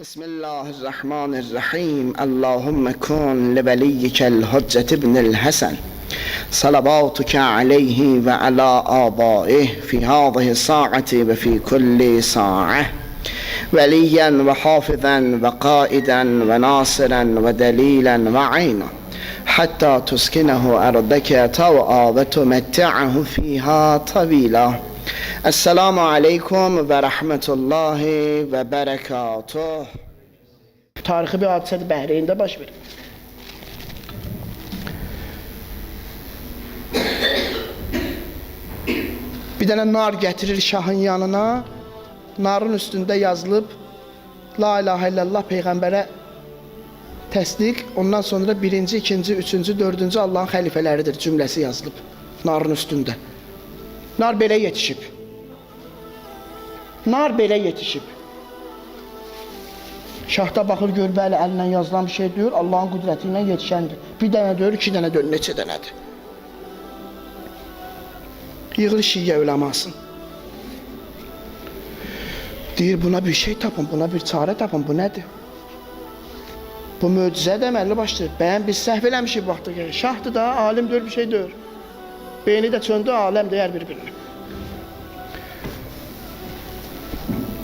بسم الله الرحمن الرحيم. اللهم كن لوليك الحجة بن الحسن. صلواتك عليه وعلى آبائه في هذه الساعة وفي كل ساعة. وليا وحافظا وقائدا وناصرا ودليلا وعينا. حتى تسكنه أرضك طوعا وتمتعه فيها طويلا. Esselamu Aleyküm ve Rahmetullahi ve Berekatuh. Tarihi bir hadisədir Bəhreyində baş verir. Bir dənə nar gətirir şahın yanına. Narın üstündə yazılıb La ilahe illallah peyğəmbərə təsdiq. Ondan sonra birinci, ikinci, üçüncü, dördüncü Allahın xəlifələridir cümləsi yazılıb narın üstündə. Nar belə yetişib. Nar belə yetişib. Şahda baxır gör bəli əlinlə yazılan bir şey deyir, Allahın qüdrəti ilə yetişəndir. Bir dənə deyir, iki dənə deyir, neçə dənədir. Yığır şiyə öləmasın. Deyir buna bir şey tapın, buna bir çarə tapın, bu nədir? Bu möcüzə deməli başlayır. Bəyən biz səhv eləmişik vaxtı gəlir. Şahdır da, alim deyir bir şey deyir. Beyni də çöndü, aləm deyər bir-birinə.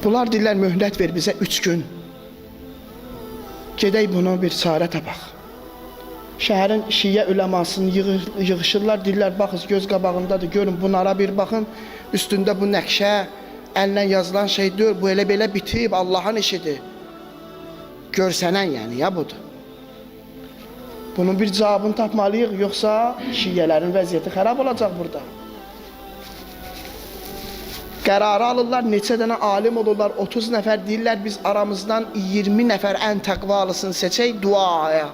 Bunlar deyirlər möhlət ver bizə üç gün. Gedək buna bir çarə tapaq. Şəhərin şiyə üləmasını yığır, yığışırlar, deyirlər baxız göz qabağındadır, görün bunlara bir baxın. Üstündə bu nəqşə, əllə yazılan şey deyil, bu elə belə bitib, Allahın işidir. Görsənən yəni ya budur. Bunun bir cavabını tapmalıyıq, yoxsa şiyyələrin vəziyyəti xarab olacaq burada. Qərarı alırlar, neçə dənə alim olurlar, 30 nəfər deyirlər, biz aramızdan 20 nəfər ən təqvalısını seçək duaya.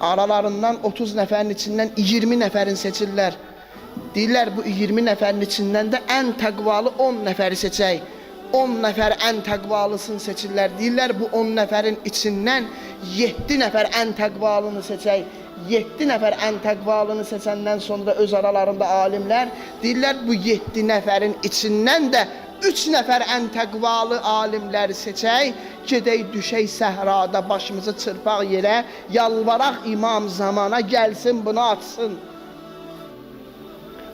Aralarından 30 nəfərin içindən 20 nəfərin seçirlər. Deyirlər bu 20 nəfərin içindən də ən təqvalı 10 nəfəri seçək. 10 nəfər ən təqvalısını seçirlər. Deyirlər bu 10 nəfərin içindən 7 nəfər ən təqvalını seçək. 7 nəfər ən təqvalını seçəndən sonra öz aralarında alimlər deyirlər bu 7 nəfərin içindən də 3 nəfər ən təqvalı alimləri seçək, gedək düşək səhrada başımızı çırpaq yerə, yalvaraq imam zamana gəlsin bunu açsın.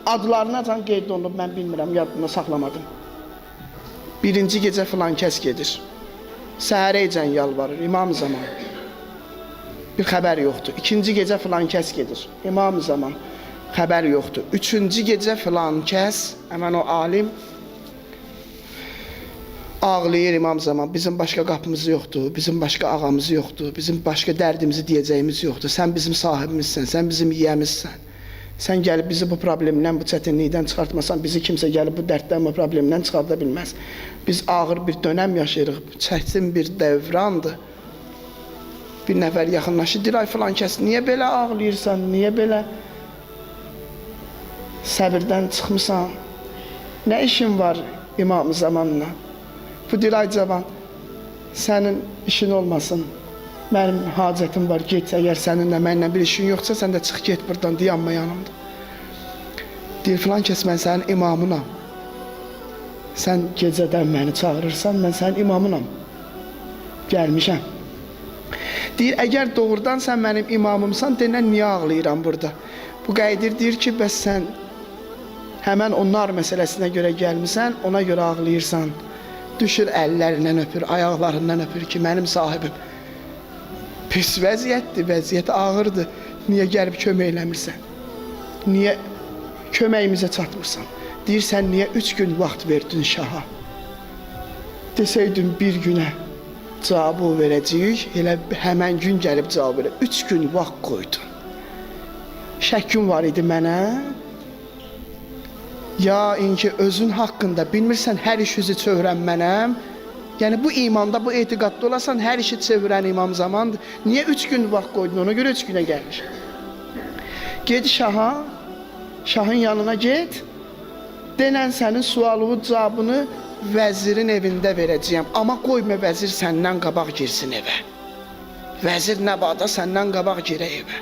Adlarına can qeyd olunub, mən bilmirəm, yadımda saxlamadım. Birinci gecə filan kəs gedir. Səhərəcən yalvarır, imam zaman. Bir xəbər yoxdur. İkinci gecə filan kəs gedir. İmam zaman. Xəbər yoxdur. Üçüncü gecə filan kəs, həmən o alim ağlayır imam zaman. Bizim başqa qapımız yoxdur, bizim başqa ağamız yoxdur, bizim başqa dərdimizi deyəcəyimiz yoxdur. Sən bizim sahibimizsən, sən bizim yiyəmizsən. Sən gəlib bizi bu problemdən, bu çətinlikdən çıxartmasan, bizi kimsə gəlib bu dərddən, bu problemdən çıxarda. Biz ağır bir dönəm yaşayırıq, çətin bir dövrandır. Bir nəfər yaxınlaşır, deyir ay filan kəs, niyə belə ağlayırsan, niyə belə səbirdən çıxmısan? Nə işin var imam zamanla? Bu deyir ay cavan, sənin işin olmasın. Mənim hacətim var, get əgər səninlə mənlə bir işin yoxsa, sən də çıx get burdan, dayanma yanımda. Deyir filan kəs, mən sənin imamınam. Sən gecədən məni çağırırsan, mən sənin imamınam. Gəlmişəm. Deyir, əgər doğrudan sən mənim imamımsan, denən niyə ağlayıram burada? Bu qaydir deyir ki, bəs sən həmən onlar məsələsinə görə gəlmisən, ona görə ağlayırsan. Düşür əllərindən öpür, ayaqlarından öpür ki, mənim sahibim. Pis vəziyyətdir, vəziyyət ağırdır. Niyə gəlib kömək eləmirsən? Niyə köməyimizə çatmırsan? Deyirsən, niyə üç gün vaxt verdin şaha? Desəydin bir günə cavabı verəcəyik, elə həmən gün gəlib cavab verə. Üç gün vaxt qoydun. Şəkkin var idi mənə. Ya inki özün haqqında bilmirsən hər iş üzü çevirən mənəm. Yəni bu imanda, bu etiqadda olasan hər işi çevirən imam zamandır. Niyə üç gün vaxt qoydun? Ona görə üç günə gəlmiş. Get şaha, şahın yanına get. Denən sənin sualının cavabını vəzirin evində verəcəyəm. Amma qoyma vəzir səndən qabaq girsin evə. Vəzir nə bada səndən qabaq girə evə.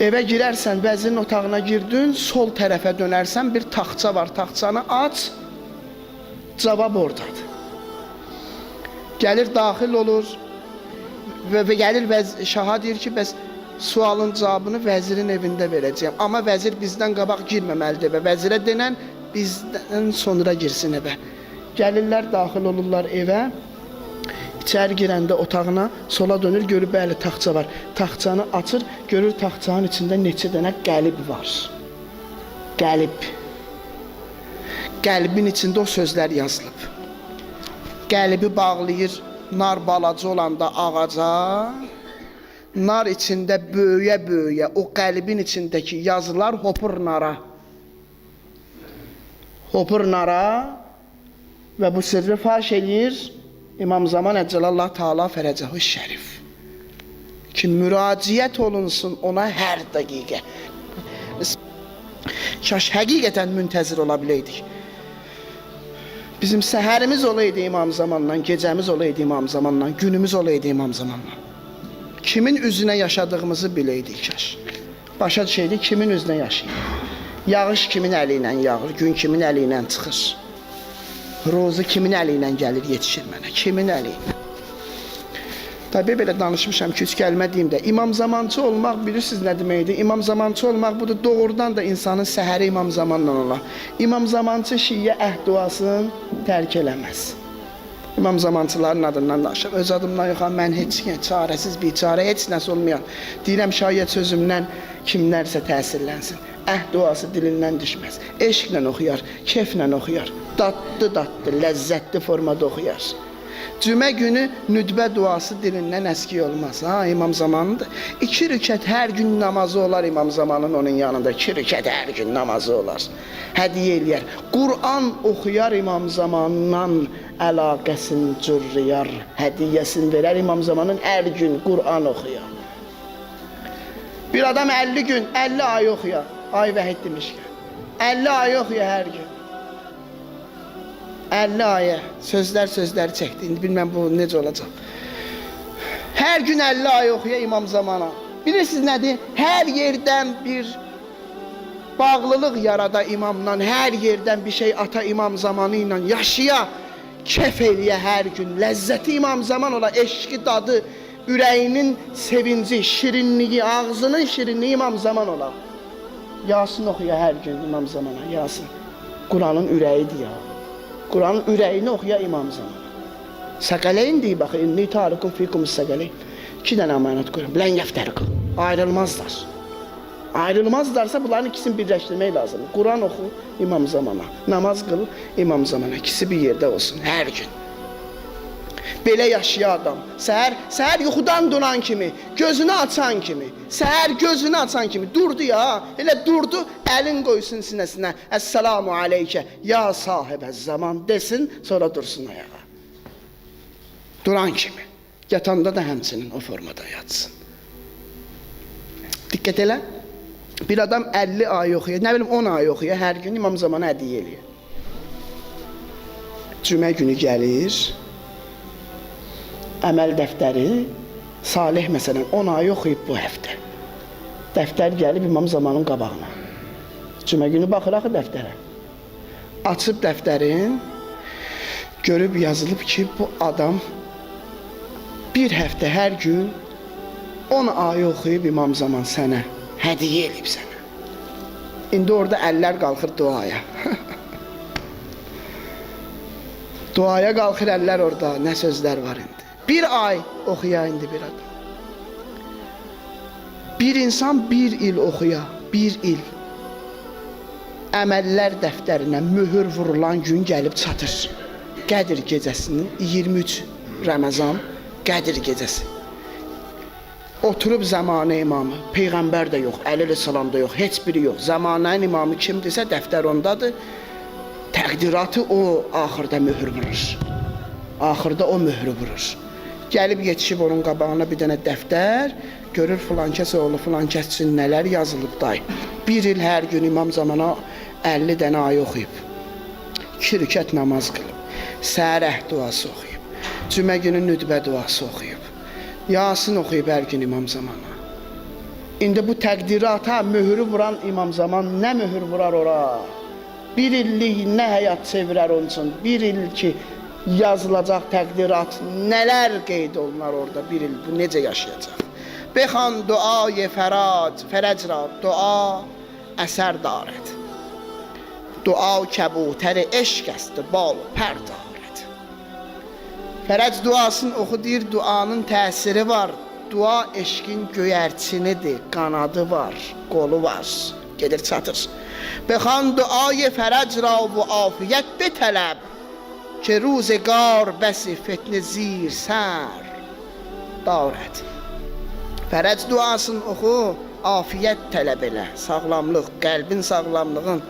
Evə girərsən, vəzirin otağına girdin, sol tərəfə dönərsən, bir taxça var, taxçanı aç. Cavab oradadır. Gəlir daxil olur və, və gəlir vəz şaha deyir ki, bəs sualın cavabını vəzirin evində verəcəyəm. Amma vəzir bizdən qabaq girməməlidir və vəzirə denən bizdən sonra girsin evə. Gəlirlər, daxil olurlar evə. İçəri girəndə otağına sola dönür, görür bəli taxça var. Taxçanı açır, görür taxçanın içində neçə dənə qəlib var. Qəlib. Qəlbin içində o sözlər yazılıb. Qəlbi bağlayır nar balaca olanda ağaca. Nar içində böyüyə-böyüyə o qəlbin içindəki yazılar hopur nara. Hopur nara və bu sirri faş eləyir İmam Zaman Əcəlallah Taala Fərəcəhu Şərif. Ki müraciət olunsun ona hər dəqiqə. Kaş həqiqətən müntəzir ola. Bizim səhərimiz olaydı İmam Zamanla, gecəmiz olaydı İmam Zamanla, günümüz olaydı İmam Zamanla. Kimin üzünə yaşadığımızı biləydik kaş. Başa düşəydik kimin üzünə yaşayır. Yağış kimin əli yağır, gün kimin əli ilə çıxır. Rozu kimin əli ilə gəlir, yetişir mənə, kimin əli ilə. Tabii belə danışmışam ki, üç kəlmə deyim də. İmam zamancı olmaq bilirsiniz nə deməkdir? İmam zamancı olmaq budur doğrudan da insanın səhəri imam zamanla olar. İmam zamancı şiyə əhd duasını tərk eləməz. İmam zamancıların adından danışır. Öz adımdan yox, mən heç kim, çarəsiz, biçarə, heç nəsə olmayan. Deyirəm şayət sözümdən kimlərsə təsirlənsin. Əhd duası dilindən düşməz. Eşqlə oxuyar, keyflə oxuyar. Dadlı-dadlı, ləzzətli formada oxuyar. Cümə günü nüdbə duası dilindən əski olmaz. Ha, imam zamanıdır. İki rükət hər gün namazı olar imam zamanın onun yanında. İki rükət hər gün namazı olar. Hədiyyə eləyər. Quran oxuyar imam zamandan əlaqəsini cürriyar. Hədiyyəsini verər imam zamanın hər gün Quran oxuyar. Bir adam 50 gün, 50 ay oxuyar. Ay vəhid demişkən. 50 ay oxuyar hər gün. 50 aya sözlər sözləri çəkdi. İndi bilməm bu necə olacaq. Hər gün 50 ay oxuya İmam Zamana. Bilirsiniz nədir? Hər yerdən bir bağlılıq yarada imamla, hər yerdən bir şey ata imam zamanı ilə yaşaya, kef eləyə hər gün. Ləzzəti imam zaman ola, eşqi dadı, ürəyinin sevinci, şirinliyi, ağzının şirinliyi imam zaman ola. Yasin oxuya hər gün imam zamana, Yasin. Quranın ürəyidir ya. Quranın ürəyini oxuya imam zaman. Səqələyin deyir bax, inni tarikum fikum səqələyin. İki dənə əmanət qoyuram. Lən yəftərikum. Ayrılmazlar. Ayrılmazlarsa bunların ikisini birləşdirmək lazımdır. Quran oxu imam zamana, namaz qıl imam zamana. İkisi bir yerdə olsun hər gün. Belə yaşayan adam, səhər, səhər yuxudan duran kimi, gözünü açan kimi, səhər gözünü açan kimi durdu ya, elə durdu, əlin qoysun sinəsinə. Əssalamu aleykə ya sahibə zaman desin, sonra dursun ayağa. Duran kimi. Yatanda da həmçinin o formada yatsın. Diqqət elə. Bir adam 50 ay oxuyur, nə bilim 10 ay oxuyur, hər gün imam zamanı hədiyyə eləyir. Cümə günü gəlir, əməl dəftəri Salih məsələn 10 ay oxuyub bu həftə. Dəftər gəlib imam zamanın qabağına. Cümə günü baxır axı dəftərə. Açıb dəftərin görüb yazılıb ki, bu adam bir həftə hər gün 10 ay oxuyub imam zaman sənə hədiyyə eləyib sənə. İndi orada əllər qalxır duaya. duaya qalxır əllər orada. Nə sözlər var indi. Bir ay oxuya indi bir adam. Bir insan bir il oxuya, bir il. Əməllər dəftərinə möhür vurulan gün gəlib çatır. Qədir gecəsinin 23 Ramazan Qədir gecəsi. Oturub zamanə imamı, peyğəmbər də yox, Əleyhissalam da yox, heç biri yox. Zamanənin imamı kimdirsə dəftər ondadır. Təqdiratı o axırda möhür vurur. Axırda o möhrü vurur. Gəlib yetişib onun qabağına bir dənə dəftər, görür filan kəs oğlu filan kəs üçün nələr yazılıb day. Bir il hər gün imam zamana 50 dənə ay oxuyub. İki rükət namaz qılıb. Səhər əhd duası oxuyub. Cümə günü nüdbə duası oxuyub. Yasin oxuyub hər gün imam zamana. İndi bu təqdirata möhürü vuran imam zaman nə möhür vurar ora? Bir illik nə həyat çevirər onun üçün? Bir il ki yazılacaq təqdirat, nələr qeyd olunar orada bir il bu necə yaşayacaq. Behan duaye fərad, fərəc ra, dua əsər darət. Dua kəbutər eşq əstə, bal pər darət. Fərəc duasını oxu deyir, duanın təsiri var. Dua eşqin göyərçinidir, qanadı var, qolu var, gedir çatır. Behan duaye fərəc ra və afiyyət betələb. ki روزگار بسی فتنه زیر سر دارد Fərəc duasını oxu, afiyət tələb elə, sağlamlıq, qəlbin sağlamlığın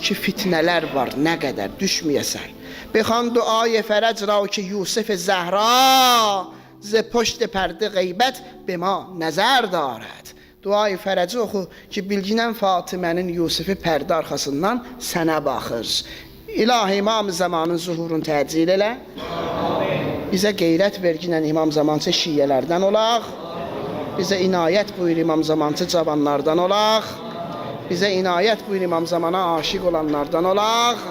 ki fitnələr var, nə qədər düşməyəsən. Bexan duayı fərəc ra ki Yusuf Zəhra ز پشت پرده غیبت به ما nəzər دارد. Duayı fərəci oxu ki bilginən Fatimənin Yusifi pərdə arxasından sənə baxır. İlahi imam zamanın zuhurun təcil elə. Bizə qeyrət verginən imam zamancı şiyələrdən olaq. Bizə inayət buyur imam zamancı cavanlardan olaq. Bizə inayət buyur imam zamana aşiq olanlardan olaq.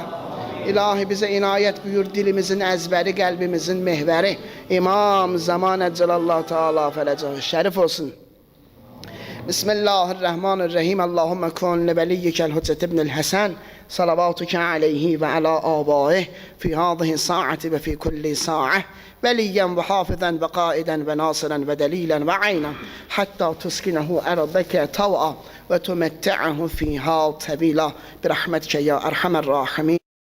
İlahi bizə inayət buyur dilimizin əzbəri, qəlbimizin mehvəri. İmam zaman əcəlallah taala fələcəh şərif olsun. Bismillahirrahmanirrahim. Allahumme kun li veliyyikel Hüccet ibnül Hasan. صلواتك عليه وعلى آبائه في هذه الساعة وفي كل ساعة وليا وحافظا وقائدا وناصرا ودليلا وعينا حتى تسكنه أرضك طوعا وتمتعه فيها طويلا. برحمتك يا أرحم الراحمين.